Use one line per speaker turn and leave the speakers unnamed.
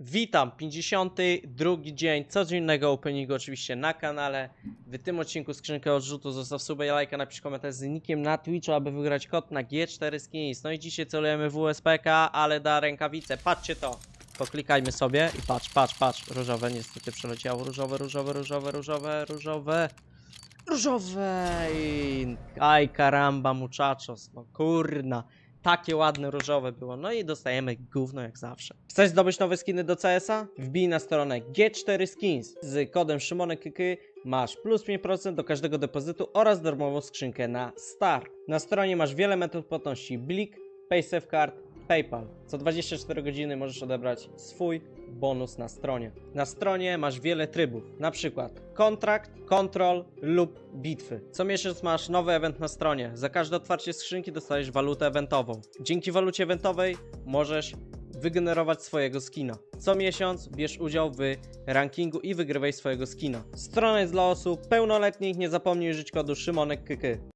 Witam, 52 dzień codziennego openingu oczywiście na kanale. W tym odcinku skrzynkę odrzutu zostaw suba i lajka, napisz komentarz z nickiem na Twitchu, aby wygrać kod na G4 Skins. No i dzisiaj celujemy w USPK, ale da rękawice. Patrzcie to. Poklikajmy sobie i patrz, patrz, patrz. Różowe niestety przeleciało. Różowe, różowe, różowe, różowe, różowe. Różowe. Aj karamba muchachos, no kurna. Takie ładne różowe było. No i dostajemy gówno jak zawsze. Chcesz zdobyć nowe skiny do CS-a? Wbij na stronę G4 Skins. Z kodem SzymonekKy masz plus 5% do każdego depozytu oraz darmową skrzynkę na Star. Na stronie masz wiele metod płatności Blik, PaySafeCard, PayPal. Co 24 godziny możesz odebrać swój bonus na stronie. Na stronie masz wiele trybów, na przykład kontrakt, kontrol lub bitwy. Co miesiąc masz nowy event na stronie. Za każde otwarcie skrzynki dostajesz walutę eventową. Dzięki walucie eventowej możesz wygenerować swojego skina. Co miesiąc bierz udział w rankingu i wygrywaj swojego skina. Strona jest dla osób pełnoletnich, nie zapomnij użyć kodu SzymonekKy.